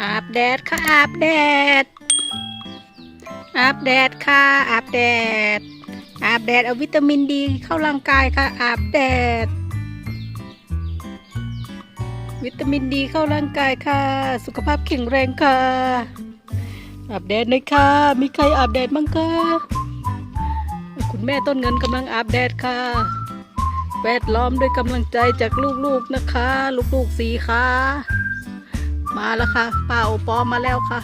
อาบแดดค่ะอาบแดดอาบแดดค่ะอาบแดดอาบแดดเอาวิตามินดีเข้าร่างกายค่ะอาบแดด วิตามินดีเข้าร่างกายค่ะ สุขภาพแข็งแรงค่ะอาบแดดหน่อยค่ะมีใครอาบแดดบ้างคะคุณแม่ต้นเงินกำลังอาบแดดค่ะแวดล้อมด้วยกำลังใจจากลูกๆนะคะ ลูกๆสีค่ะ มาแล้วค่ะป้าโอปอมาแล้วค่ะ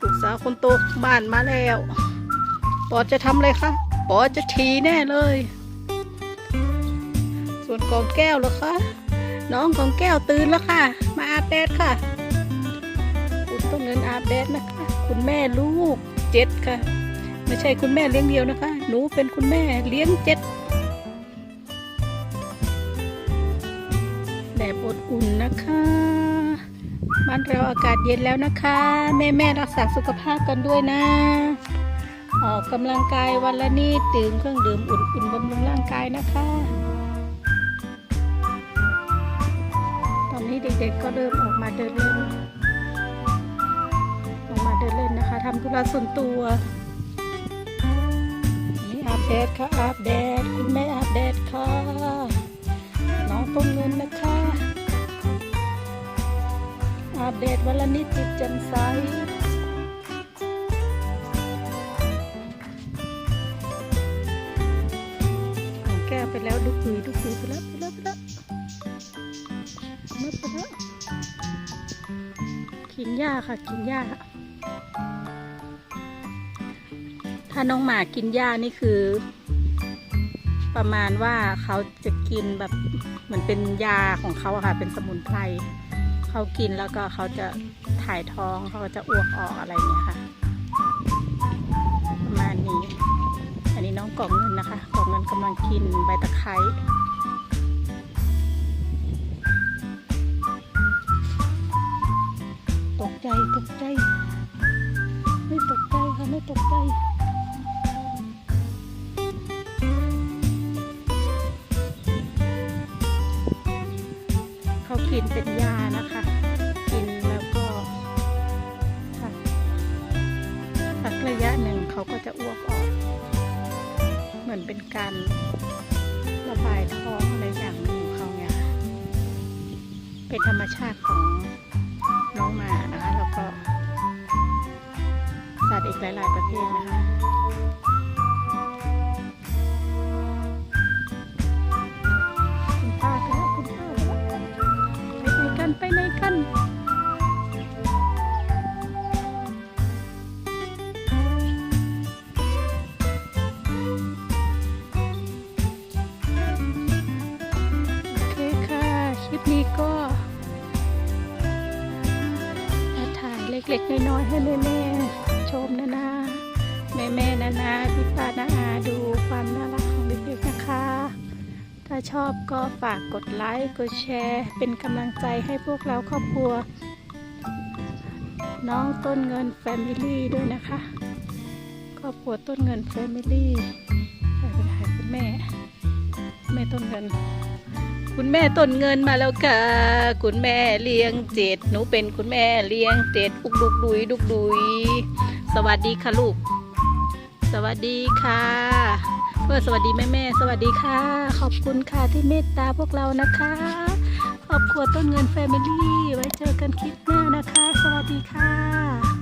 ลูกสาวคนโตบ้านมาแล้วปอจะทำอะไรคะปอจะทีแน่เลย ส่วนกองแก้วเหรอคะน้องกองแก้วตื่นแล้วค่ะ มาอาบแดดค่ะ คุณต้องเงินอาบแดดนะคะ คุณแม่ลูกเจ็ดค่ะ ไม่ใช่คุณแม่เลี้ยงเดียวนะคะ หนูเป็นคุณแม่เลี้ยงเจ็ดแดดอบอุ่นนะคะานเราอากาศเย็นแล้วนะคะ แม่แม่ๆรักษาสุขภาพกันด้วยนะ ออกกำลังกายวันละนิดดื่มเครื่องดื่มอุ่นๆบำรุงร่างกายนะคะ ตอนนี้เด็กๆก็เริ่มออกมาเดินเล่น ออกมาเดินเล่นนะคะทำธุระส่วนตัวนี่อาบแดดค่ะอาบแดดคุณแม่อาบแดดค่ะน้องต้นเงินนะคะ อาบแดดวันละนิดจิตแจ่มใสแก้ไปแล้วดุกดุยดุกดุยไปแล้วไปแล้วไปแล้วไม่ไปแล้วกินหญ้าค่ะกินหญ้าถ้าน้องหมากินหญ้านี่คือ ประมาณว่าเขาจะกินแบบเหมือนเป็นยาของเขาอะค่ะ เป็นสมุนไพร เขากินแล้วก็เขาจะถ่ายท้องเขาก็จะอ้วกออกอะไรเงี้ยค่ะ ประมาณนี้ อันนี้น้องกล่องเงินนะคะกล่องเงินกำลังกินใบตะไคร้ตกใจตกใจ ไม่ตกใจค่ะไม่ตกใจเขากินเป็นยานะคะ ระบายท้องอะไรอย่างนึ่งของเขาเนี่ยเป็นธรรมชาติของน้องหมานะคะ แล้วก็สัตว์อีกหลาย ๆ ประเภทนะคะ นี้ก็มาถ่ายเล็กๆ น้อยๆ ให้แม่ๆ ชมนะนะ แม่ๆนะนะพี่ป้านะอาดูความน่ารักของเด็กๆนะคะ ถ้าชอบก็ฝากกดไลค์ กดแชร์ เป็นกำลังใจให้พวกเราครอบครัว น้องต้นเงินแฟมิลี่ด้วยนะคะ ครอบครัวต้นเงินแฟมิลี่ใครเป็นใครคุณแม่ แม่ต้นเงิน คุณแม่ต้นเงินมาแล้วค่ะ คุณแม่เลี้ยงเจ็ด หนูเป็นคุณแม่เลี้ยงเจ็ดอุกดุกดุยดุกดุย สวัสดีค่ะลูก สวัสดีค่ะเพื่อสวัสดีแม่แม่สวัสดีค่ะ ขอบคุณค่ะที่เมตตาพวกเรานะคะ ครอบครัวต้นเงินแฟมิลี่ ไว้เจอกันคลิปหน้านะคะ สวัสดีค่ะ